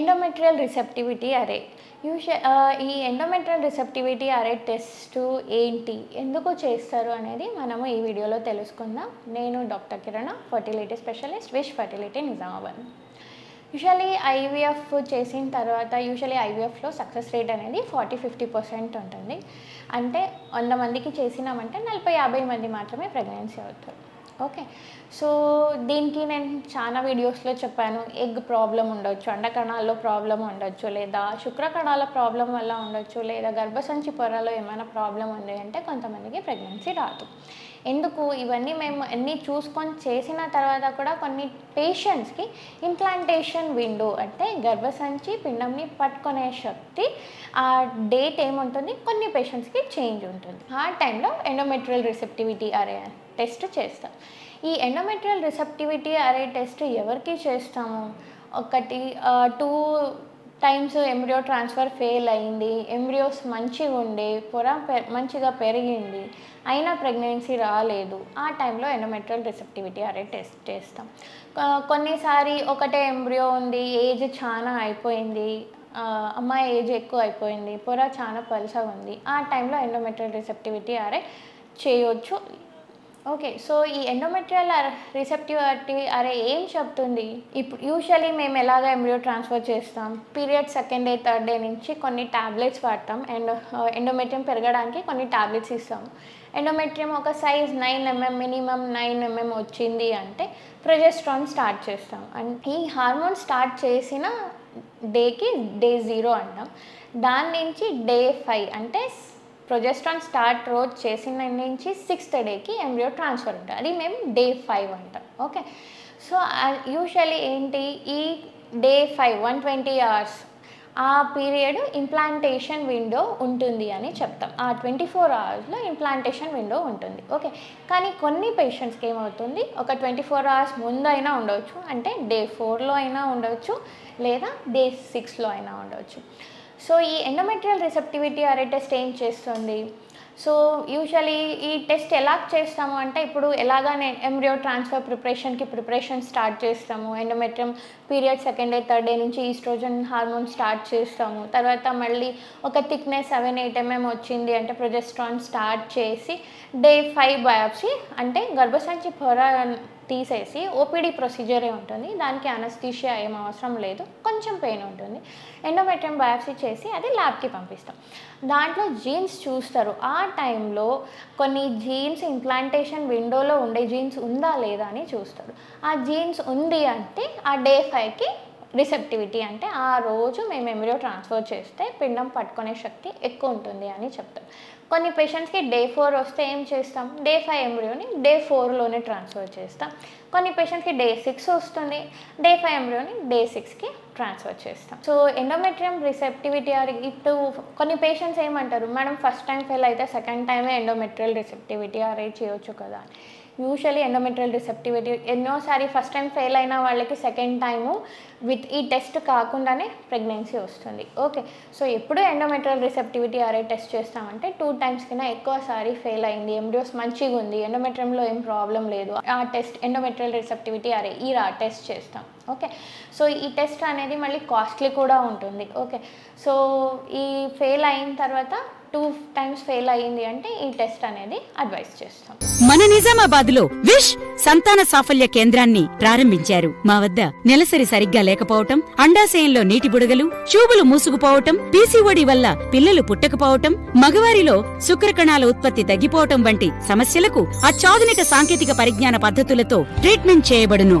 Endometrial receptivity array use ఈ endometrial receptivity array test ఏంటి? ఎందుకు చేస్తారు అనేది మనము ఈ వీడియోలో తెలుసుకుందాం. నేను doctor Kiran fertility specialist wish fertility Nizamabad. Usually IVF చేసిన తర్వాత యూజువలీ ఐవీఎఫ్లో సక్సెస్ రేట్ అనేది ఫార్టీ ఫిఫ్టీ పర్సెంట్ ఉంటుంది. అంటే వంద మందికి చేసినామంటే నలభై యాభై మంది మాత్రమే ప్రెగ్నెన్సీ అవుతారు. ఓకే సో దీనికి నేను చాలా వీడియోస్లో చెప్పాను ఎగ్ ప్రాబ్లం ఉండొచ్చు అండకణాల్లో ప్రాబ్లం ఉండొచ్చు లేదా శుక్రకణాల ప్రాబ్లం వల్ల ఉండొచ్చు లేదా గర్భసంచి పొరలో ఏమైనా ప్రాబ్లం ఉంది అంటే కొంతమందికి ప్రెగ్నెన్సీ రాదు. ఎందుకు? ఇవన్నీ మేము అన్నీ చూసుకొని చేసిన తర్వాత కూడా కొన్ని పేషెంట్స్కి ఇంప్లాంటేషన్ విండో అంటే గర్భసంచి పిండంని పట్టుకునే శక్తి ఆ డేట్ ఏముంటుంది? కొన్ని పేషెంట్స్కి చేంజ్ ఉంటుంది. ఆ టైంలో ఎండోమెట్రియల్ రిసెప్టివిటీ అరే టెస్ట్ చేస్తాం ఈ ఎండోమెట్రియల్ రిసెప్టివిటీ అరే టెస్ట్ ఎవరికి చేస్తాము? ఒకటి two times embryo transfer fail అయింది ఎంబ్రియోస్ మంచిగా ఉండే పొర పె- మంచిగా పెరిగింది అయినా ప్రెగ్నెన్సీ రాలేదు. ఆ టైంలో ఎండోమెట్రియల్ రిసెప్టివిటీ అరే టెస్ట్ చేస్తాం. కొన్నిసారి ఒకటే ఎంబ్రియో ఉంది ఏజ్ చాలా అయిపోయింది అమ్మాయి ఏజ్ ఎక్కువ అయిపోయింది పొర చాలా పలుసగా ఉంది. ఆ టైంలో ఎండోమెట్రియల్ రిసెప్టివిటీ అరే చేయొచ్చు. ఓకే సో ఈ ఎండోమెట్రియల్ రిసెప్టివిటీ అరే ఏం చెప్తుంది? ఇప్పుడు యూజువలీ మేము ఎలాగ ఎంబ్రియో ట్రాన్స్ఫర్ చేస్తాం? Period second day third day నుంచి కొన్ని టాబ్లెట్స్ వాడతాం. అండ్ ఎండోమెట్రియం uh, పెరగడానికి కొన్ని టాబ్లెట్స్ ఇస్తాం. ఎండోమెట్రియం ఒక size nine MM minimum nine MM వచ్చింది అంటే ప్రొజెస్ట్రాన్ స్టార్ట్ చేస్తాం. అండ్ ఈ హార్మోన్ స్టార్ట్ చేసిన డేకి డే జీరో అంటాం. దాని నుంచి డే ఫైవ్ అంటే ప్రొజెస్ట్రాన్ స్టార్ట్ రోజు చేసిన నుంచి సిక్స్త్ డేకి ఎంబ్రియో ట్రాన్స్ఫర్ ఉంటుంది. అది మేము డే ఫైవ్ అంటాం. ఓకే? సో యూజువలీ ఏంటి? ఈ day five one twenty hours ఆ పీరియడ్ ఇంప్లాంటేషన్ విండో ఉంటుంది అని చెప్తాం. ఆ ట్వంటీ ఫోర్ అవర్స్లో ఇంప్లాంటేషన్ విండో ఉంటుంది. ఓకే? కానీ కొన్ని పేషెంట్స్కి ఏమవుతుంది? ఒక ట్వంటీ ఫోర్ అవర్స్ ముందు అయినా ఉండవచ్చు. అంటే డే ఫోర్లో అయినా ఉండవచ్చు. లేదా డే సిక్స్లో అయినా ఉండవచ్చు. సో ఈ ఎండోమెట్రియల్ రిసెప్టివిటీ అరే టెస్ట్ ఏం చేస్తుంది? సో యూజువలీ ఈ టెస్ట్ ఎలా చేస్తాము అంటే ఇప్పుడు ఎలాగానే ఎంబ్రియో ట్రాన్స్ఫర్ ప్రిపరేషన్కి ప్రిపరేషన్ స్టార్ట్ చేస్తాము. Endometrium period second day third day నుంచి ఈస్ట్రోజన్ హార్మోన్ స్టార్ట్ చేస్తాము. తర్వాత మళ్ళీ ఒక థిక్నెస్ సెవెన్ ఎయిట్ ఎంఎం వచ్చింది అంటే ప్రొజెస్ట్రాన్ స్టార్ట్ చేసి డే ఫైవ్ బయాప్సీ అంటే గర్భసంచి పొర తీసేసి ఓపీడీ ప్రొసీజరే ఉంటుంది. దానికి అనస్థీషియా ఏం అవసరం లేదు. కొంచెం పెయిన్ ఉంటుంది. ఎండోమెట్రియం బయాప్సీ చేసి అది ల్యాబ్కి పంపిస్తాం. దాంట్లో జీన్స్ చూస్తారు. ఆ టైంలో కొన్ని జీన్స్ ఇంప్లాంటేషన్ విండోలో ఉండే జీన్స్ ఉందా లేదా అని చూస్తారు. ఆ జీన్స్ ఉంది అంటే ఆ డే ఫైవ్కి రిసెప్టివిటీ అంటే ఆ రోజు మేము ఎంబ్రియో ట్రాన్స్ఫర్ చేస్తే పిండం పట్టుకునే శక్తి ఎక్కువ ఉంటుంది అని చెప్తాం కొన్ని పేషెంట్స్కి డే ఫోర్ వస్తే ఏం చేస్తాం? డే ఫైవ్ ఎంబ్రియోని డే ఫోర్లోనే ట్రాన్స్ఫర్ చేస్తాం. కొన్ని పేషెంట్స్కి డే సిక్స్ వస్తుంది. డే ఫైవ్ ఎంబ్రియోని డే సిక్స్కి ట్రాన్స్ఫర్ చేస్తాం. సో ఎండోమెట్రియం రిసెప్టివిటీ ఆర్ ఇప్పుడు కొన్ని పేషెంట్స్ ఏమంటారు? మేడం ఫస్ట్ టైం ఫెయిల్ అయితే సెకండ్ టైమే ఎండోమెట్రియల్ రిసెప్టివిటీ ఆర్ఐ చేయొచ్చు కదా? యూజువలీ ఎండోమెట్రియల్ రిసెప్టివిటీ ఎన్నోసారి ఫస్ట్ టైం ఫెయిల్ అయిన వాళ్ళకి సెకండ్ టైము విత్ ఈ టెస్ట్ కాకుండానే ప్రెగ్నెన్సీ వస్తుంది. ఓకే సో ఎప్పుడు ఎండోమెట్రియల్ రిసెప్టివిటీ అరే టెస్ట్ చేస్తామంటే టూ టైమ్స్ కింద ఎక్కువసారి ఫెయిల్ అయింది. ఎంబ్రియోస్ మంచిగా ఉంది ఎండోమెట్రియంలో ఏం ప్రాబ్లం లేదు. ఆ టెస్ట్ ఎండోమెట్రియల్ రిసెప్టివిటీ అరే ఈ రా టెస్ట్ చేస్తాం. ఓకే. సో ఈ టెస్ట్ అనేది మళ్ళీ కాస్ట్లీ కూడా ఉంటుంది. ఓకే. సో ఈ ఫెయిల్ అయిన తర్వాత టూ టైమ్స్ ఫెయిల్ అయ్యింది అంటే ఈ టెస్ట్ అనేది అడ్వైస్ చేస్తాం. మన నిజామాబాద్లో విష్ సంతాన సాఫల్య కేంద్రాన్ని ప్రారంభించారు. మా వద్ద నెలసరి సరిగ్గా లేకపోవటం అండాశయంలో నీటి బుడగలు చూబులు మూసుకుపోవటం పీసీఓడి వల్ల పిల్లలు పుట్టకపోవటం మగవారిలో శుక్రకణాల ఉత్పత్తి తగ్గిపోవటం వంటి సమస్యలకు అత్యాధునిక సాంకేతిక పరిజ్ఞాన పద్ధతులతో ట్రీట్మెంట్ చేయబడును.